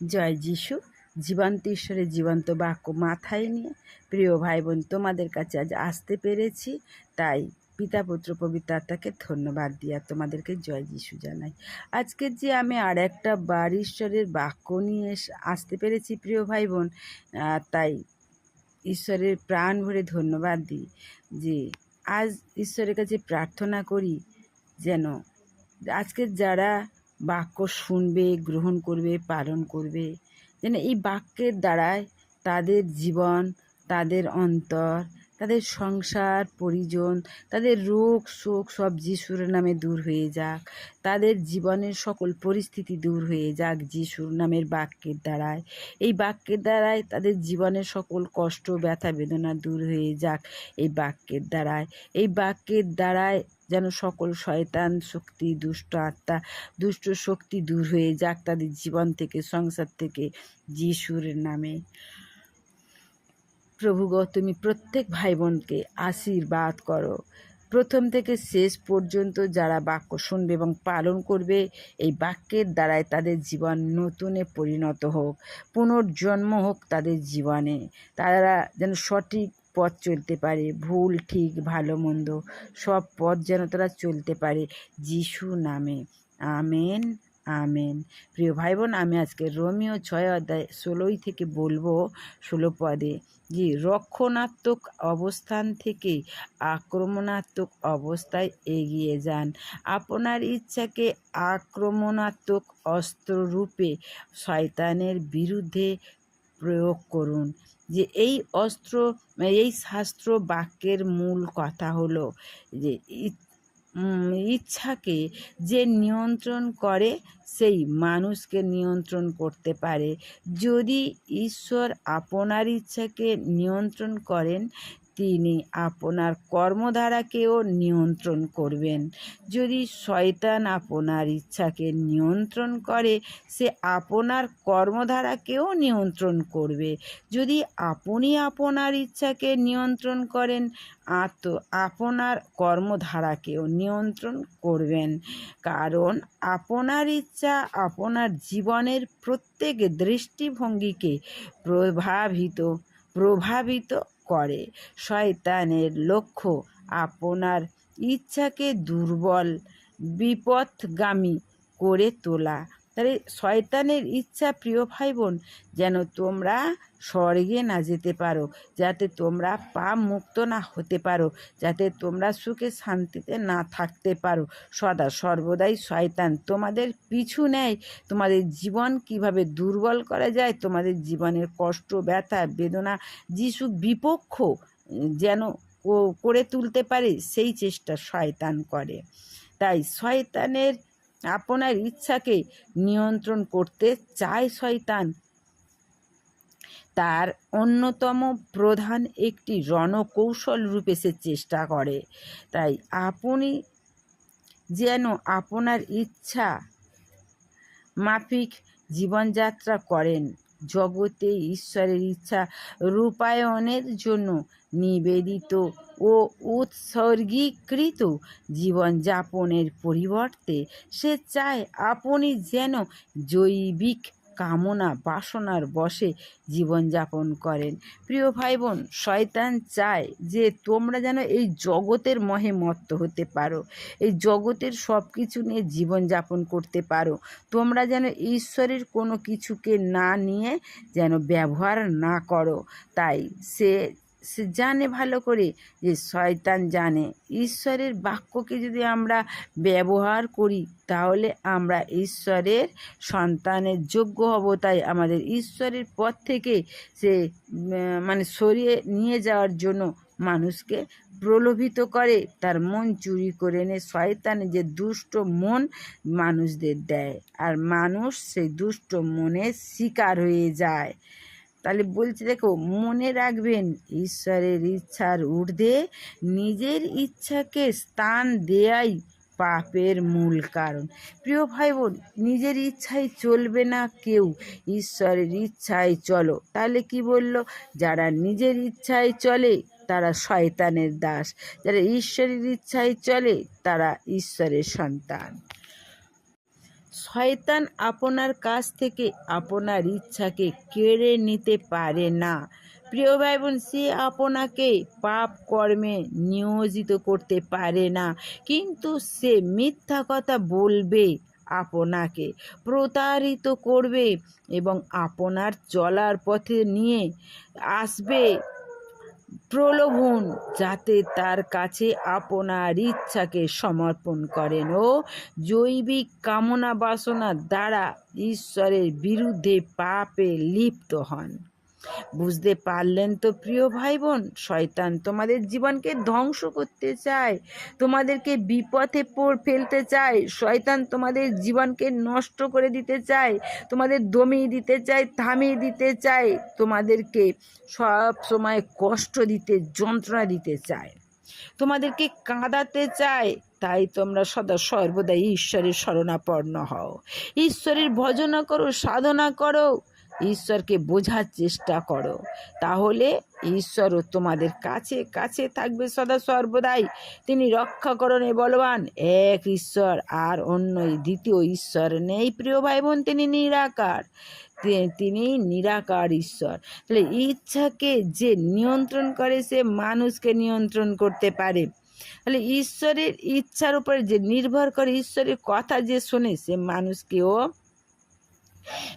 জয় যিশু। জীবন্ত ঈশ্বরের জীবন্ত বাক্য মাথায় নিয়ে, প্রিয় ভাই বোন তোমাদের কাছে আজ আসতে পেরেছি। তাই পিতা পুত্র পবিত্র আত্মাকে ধন্যবাদ দিয়া তোমাদেরকে জয় যিশু জানাই। আজকে যে আমি আর একটা বার ঈশ্বরের বাক্য নিয়ে আসতে পেরেছি, প্রিয় ভাই বোন তাই ঈশ্বরের প্রাণ ভরে ধন্যবাদ দিই যে আজ ঈশ্বরের কাছে প্রার্থনা করি যেন আজকে যারা বাক্য শুনবে, গ্রহণ করবে, পালন করবে। যেন এই বাক্যের দ্বারায় তাদের জীবন, তাদের অন্তর, তাদের সংসার, পরিজন, তাদের রোগ, শোক সব যিশুর নামে দূর হয়ে যাক। তাদের জীবনের সকল পরিস্থিতি দূর হয়ে যাক যিশুর নামের বাক্যের দ্বারায়। এই বাক্যের দ্বারায় তাদের জীবনের সকল কষ্ট, ব্যথা, বেদনা দূর হয়ে যাক এই বাক্যের দ্বারায়। এই বাক্যের দ্বারায় যেন সকল শয়তান শক্তি, দুষ্ট আত্মা, দুষ্ট শক্তি দূর হয়ে যাক তাদের জীবন থেকে, সংসার থেকে, যিশুর নামে। প্রভু তুমি প্রত্যেক ভাই বোনকে আশীর্বাদ করো। প্রথম থেকে শেষ পর্যন্ত যারা বাক্য শুনবে এবং পালন করবে, এই বাক্যের দ্বারাই তাদের জীবন নতুনে পরিণত হোক, পুনর্জন্ম হোক তাদের জীবনে। তারা যেন সঠিক পথ চলতে পারে, ভুল, ঠিক, ভালো, মন্দ, সব পথ যেন তারা চলতে পারে। যিশু নামে। Amen amen. প্রিয় ভাই বোন আমি আজকে রোমিও ছয় অধ্যায় ষোলোই থেকে বলব, ষোলো পদে, যে রক্ষণাত্মক অবস্থান থেকে আক্রমণাত্মক অবস্থায় এগিয়ে যান। আপনার ইচ্ছাকে আক্রমণাত্মক অস্ত্ররূপে শয়তানের বিরুদ্ধে প্রয়োগ করুন। যে এই অস্ত্র, এই শাস্ত্র বাক্যের মূল কথা হলো যে ইচ্ছাকে যে নিয়ন্ত্রণ করে, সেই মানুষকে নিয়ন্ত্রণ করতে পারে। যদি ঈশ্বর আপনার ইচ্ছাকে নিয়ন্ত্রণ করেন তিনি আপনার কর্মধারাকেও নিয়ন্ত্রণ করবেন। যদি শয়তান আপনার ইচ্ছাকে নিয়ন্ত্রণ করে, সে আপনার কর্মধারাকেও নিয়ন্ত্রণ করবে। যদি আপনি আপনার ইচ্ছাকে নিয়ন্ত্রণ করেন আর তো আপনার কর্মধারাকেও নিয়ন্ত্রণ করবেন। কারণ আপনার ইচ্ছা আপনার জীবনের প্রত্যেক দৃষ্টিভঙ্গিকে প্রভাবিত প্রভাবিত করে। শয়তানের লক্ষ্য আপনার ইচ্ছাকে দুর্বল বিপথগামী করে তোলা। তাহলে শয়তানের ইচ্ছা প্রিয় ভাই বোন যেন তোমরা স্বর্গে না যেতে পারো, যাতে তোমরা পাপ মুক্ত না হতে পারো, যাতে তোমরা সুখে শান্তিতে না থাকতে পারো। সদা সর্বদাই শয়তান তোমাদের পিছু নেয়, তোমাদের জীবন কীভাবে দুর্বল করা যায়, তোমাদের জীবনের কষ্ট, ব্যথা, বেদনা, যিশু বিপক্ষ যেন করে তুলতে পারে, সেই চেষ্টা শয়তান করে। তাই শয়তানের আপনার ইচ্ছাকে নিয়ন্ত্রণ করতে চায় শয়তান। তার অন্যতম প্রধান একটি রণকৌশল রূপে সে চেষ্টা করে। তাই আপনি যেন আপনার ইচ্ছা মাফিক জীবনযাত্রা করেন। জগতে ঈশ্বরের ইচ্ছা রূপায়ণের জন্য নিবেদিত ও উৎসর্গীকৃত জীবনযাপনের পরিবর্তে সে চায় আপনি যেন জৈবিক কামনা বাসনার বশে জীবনযাপন করেন। প্রিয় ভাই বোন শয়তান চায় যে তোমরা যেন এই জগতের মহে মত্ত হতে পারো। এই জগতের সব কিছু নিয়ে জীবনযাপন করতে পারো। তোমরা যেন ঈশ্বরের কোনো কিছুকে না নিয়ে যেন ব্যবহার না করো। তাই সে সে জানে ভালো করে যে শয়তান জানে। ঈশ্বরের বাক্যকে যদি আমরা ব্যবহার করি, তাহলে আমরা ঈশ্বরের সন্তানের যোগ্য হব। তাই আমাদের ঈশ্বরের পথ থেকে সে মানে সরিয়ে নিয়ে যাওয়ার জন্য মানুষকে প্রলোভিত করে। তার মন চুরি করে এনে শয়তানে যে দুষ্ট মন মানুষদের দেয়। আর মানুষ সেই দুষ্ট মনের শিকার হয়ে যায়। তাহলে বলছি, দেখো, মনে রাখবেন, ঈশ্বরের ইচ্ছার ঊর্ধ্বে নিজের ইচ্ছাকে স্থান দেয়াই পাপের মূল কারণ। প্রিয় ভাই বোন নিজের ইচ্ছায় চলবে না কেউ, ঈশ্বরের ইচ্ছায় চলো। তাহলে কি বলল? যারা নিজের ইচ্ছায় চলে, তারা শয়তানের দাস। যারা ঈশ্বরের ইচ্ছায় চলে, তারা ঈশ্বরের সন্তান। শয়তান আপনার কাছ থেকে আপনার ইচ্ছাকে কেড়ে নিতে পারে না। প্রিয় ভাই বোন সে আপনাকে পাপ কর্মে নিয়োজিত করতে পারে না, কিন্তু সে মিথ্যা কথা বলবে আপনাকে, প্রতারিত করবে এবং আপনার চলার পথে নিয়ে আসবে প্রলোভন যাতে তার কাছে আপনার ইচ্ছাকে সমর্পণ করেন ও জৈবিক কামনা বাসনা দ্বারা ঈশ্বরের বিরুদ্ধে পাপে লিপ্ত হন। বুঝতে পারলেন তো, প্রিয় ভাই বোন শয়তান তোমাদের জীবনকে ধ্বংস করতে চায়, তোমাদেরকে বিপথে পড়, ফেলতে চায়, শয়তান তোমাদের জীবনকে নষ্ট করে দিতে চায়, তোমাদের দমিয়ে দিতে চায়, থামিয়ে দিতে চায়, তোমাদেরকে সব সময় কষ্ট দিতে, যন্ত্রণা দিতে চায়, তোমাদেরকে কাঁদাতে চায়। তাই তোমরা সদা সর্বদাই ঈশ্বরের শরণাপন্ন হও। ঈশ্বরের ভজনা করো, সাধনা করো। ঈশ্বরকে বোঝার চেষ্টা করো। তাহলে ঈশ্বরও তোমাদের কাছে কাছে থাকবে সদা সর্বদাই। তিনি রক্ষাকরণে বলবান, এক ঈশ্বর আর অন্য দ্বিতীয় ঈশ্বর নেই, প্রিয় ভাই বোন তিনি নিরাকার। তিনি নিরাকার ঈশ্বর। তাহলে ইচ্ছাকে যে নিয়ন্ত্রণ করে, সে মানুষকে নিয়ন্ত্রণ করতে পারে। তাহলে ঈশ্বরের ইচ্ছার উপরে যে নির্ভর করে, ঈশ্বরের কথা যে শোনে, সে মানুষকেও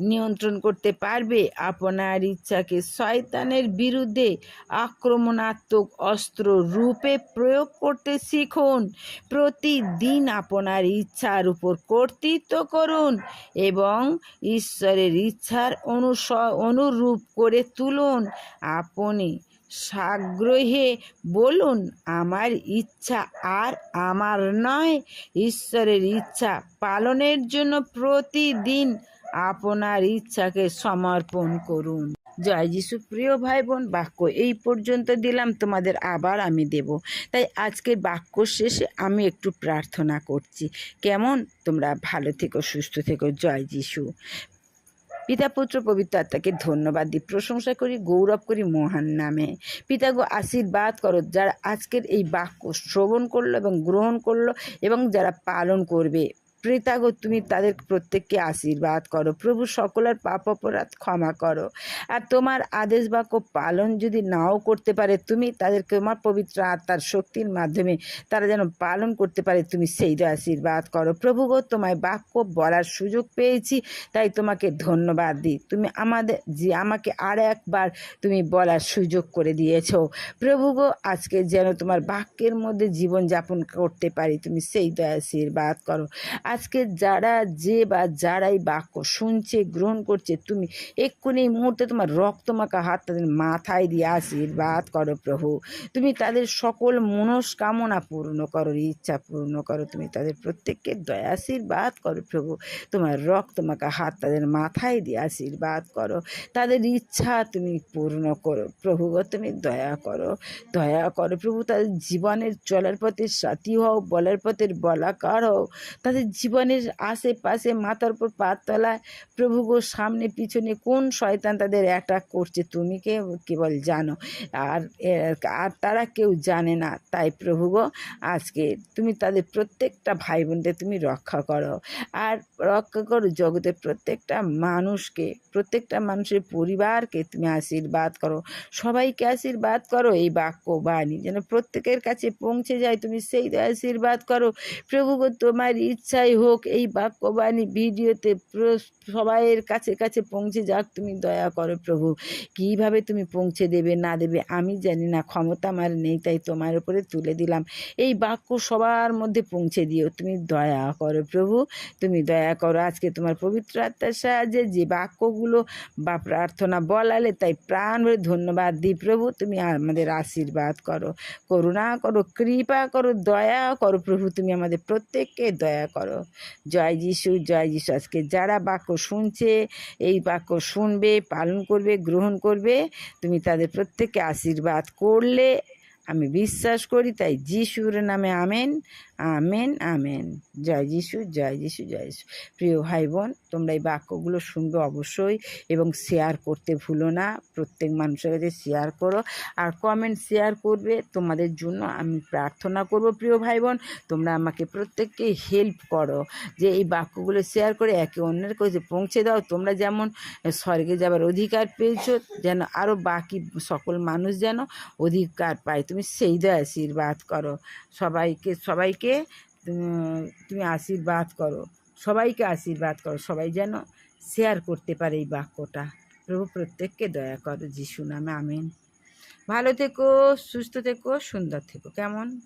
নিয়ন্ত্রণ করতে পারবে। আপনার ইচ্ছাকে শয়তানের বিরুদ্ধে আক্রমণাত্মক অস্ত্র রূপে প্রয়োগ করতে শিখুন। প্রতিদিন আপনার ইচ্ছার উপর কর্তৃত্ব করুন এবং ঈশ্বরের ইচ্ছার অনুস অনুরূপ করে তুলুন। আপনি সাগ্রহে বলুন, আমার ইচ্ছা আর আমার নয়। ঈশ্বরের ইচ্ছা পালনের জন্য প্রতিদিন আপনার ইচ্ছাকে সমর্পণ করুন। জয় যিশু। প্রিয় ভাই বোন বাক্য এই পর্যন্ত দিলাম, তোমাদের আবার আমি দেব। তাই আজকের বাক্য শেষে আমি একটু প্রার্থনা করছি। কেমন? তোমরা ভালো থেকো, সুস্থ থেকো। জয় যিশু। পিতা, পুত্র, পবিত্র আত্মাকে ধন্যবাদ দিই, প্রশংসা করি, গৌরব করি মহান নামে। পিতা গো, আশীর্বাদ করো, যারা আজকের এই বাক্য শ্রবণ করল এবং গ্রহণ করল এবং যারা পালন করবে। পিতাগো তুমি তাদের প্রত্যেককে আশীর্বাদ করো। প্রভু সকলের পাপ অপরাধ ক্ষমা করো। আর তোমার আদেশ বাক্য পালন যদি নাও করতে পারে, তুমি তাদেরকে, তোমার পবিত্র আত্মার শক্তির মাধ্যমে তারা যেন পালন করতে পারে, তুমি সেই আশীর্বাদ করো। প্রভু গো, তোমায় বাক্য বলার সুযোগ পেয়েছি, তাই তোমাকে ধন্যবাদ দিই। তুমি আমাদের, যে আমাকে আর একবার তুমি বলার সুযোগ করে দিয়েছ। প্রভু গো, আজকে যেন তোমার বাক্যের মধ্যে জীবনযাপন করতে পারি, তুমি সেই আশীর্বাদ করো। আজকে যারা যে বা যারাই বাক্য শুনছে, গ্রহণ করছে, তুমি এক্ষুনি এই মুহূর্তে তোমার রক্তমাখা হাত তাদের মাথায় দিয়ে আশীর্বাদ করো প্রভু। তুমি তাদের সকল মনস্কামনা পূর্ণ করো, ইচ্ছা পূর্ণ করো। তুমি তাদের প্রত্যেককে দয়া আশীর্বাদ করো প্রভু। তোমার রক্তমাখা হাত তাদের মাথায় দিয়ে আশীর্বাদ করো। তাদের ইচ্ছা তুমি পূর্ণ করো প্রভু তুমি দয়া করো দয়া করো প্রভু। তাদের জীবনের চলার পথের সাথী হও, বলার পথের বলাকার হও। তাদের জীবনের আশেপাশে মাথার উপর পা তলায় প্রভু গো সামনে পিছনে কোন শয়তান তাদের অ্যাটাক করছে তুমি কে কেবল জানো। আর আর তারা কেউ জানে না। তাই প্রভু গো, আজকে তুমি তাদের প্রত্যেকটা ভাই বোনদের তুমি রক্ষা করো। আর রক্ষা করো জগতের প্রত্যেকটা মানুষকে, প্রত্যেকটা মানুষের পরিবারকে তুমি আশীর্বাদ করো। সবাইকে আশীর্বাদ করো এই বাক্য বাণী যেন প্রত্যেকের কাছে পৌঁছে যায়, তুমি সেই আশীর্বাদ করো। প্রভু গো, তোমার ইচ্ছাই হোক, এই বাক্যবাণী ভিডিওতে সবাইয়ের কাছে কাছে পৌঁছে যাক, তুমি দয়া করো প্রভু। কীভাবে তুমি পৌঁছে দেবে, না দেবে, আমি জানি না, ক্ষমতা আমার নেই, তাই তোমার উপরে তুলে দিলাম। এই বাক্য সবার মধ্যে পৌঁছে দিও, তুমি দয়া করো প্রভু, তুমি দয়া করো। আজকে তোমার পবিত্র আত্মার সাহায্যে যে বাক্যগুলো বা প্রার্থনা বলালে, তাই প্রাণ ভরে ধন্যবাদ দিই প্রভু, তুমি আমাদের আশীর্বাদ করো। করুণা করো, কৃপা করো, দয়া করো প্রভু, তুমি আমাদের প্রত্যেককে দয়া করো। জয় যিশু জয় যিশু। আজকে যারা বাক্য শুনছে, এই বাক্য শুনবে, পালন করবে, গ্রহণ করবে, তুমি তাদের প্রত্যেককে আশীর্বাদ করলে আমি বিশ্বাস করি, তাই যিশুর নামে আমেন আমেন আমেন। জয় যিশু জয় যিশু জয় যিশু। প্রিয় ভাই বোন তোমরা এই বাক্যগুলো শুনবে অবশ্যই এবং শেয়ার করতে ভুলো না। প্রত্যেক মানুষের কাছে শেয়ার করো আর কমেন্ট শেয়ার করবে। তোমাদের জন্য আমি প্রার্থনা করব, প্রিয় ভাই বোন তোমরা আমাকে প্রত্যেককে হেল্প করো। যে এই বাক্যগুলো শেয়ার করে একে অন্যের কাছে পৌঁছে দাও। তোমরা যেমন স্বর্গে যাবার অধিকার পেয়েছ, যেন আরও বাকি সকল মানুষ যেন অধিকার পায়। তুমি সেই দয় আশীর্বাদ করো। সবাইকে সবাইকে তুমি আশীর্বাদ করো। সবাইকে আশীর্বাদ করো। সবাই যেন শেয়ার করতে পারে এই বাক্যটা। প্রভু, প্রত্যেককে দয়া করো। যিশু নামে, আমিন। ভালো থেকো, সুস্থ থেকো, সুন্দর থেকো। কেমন?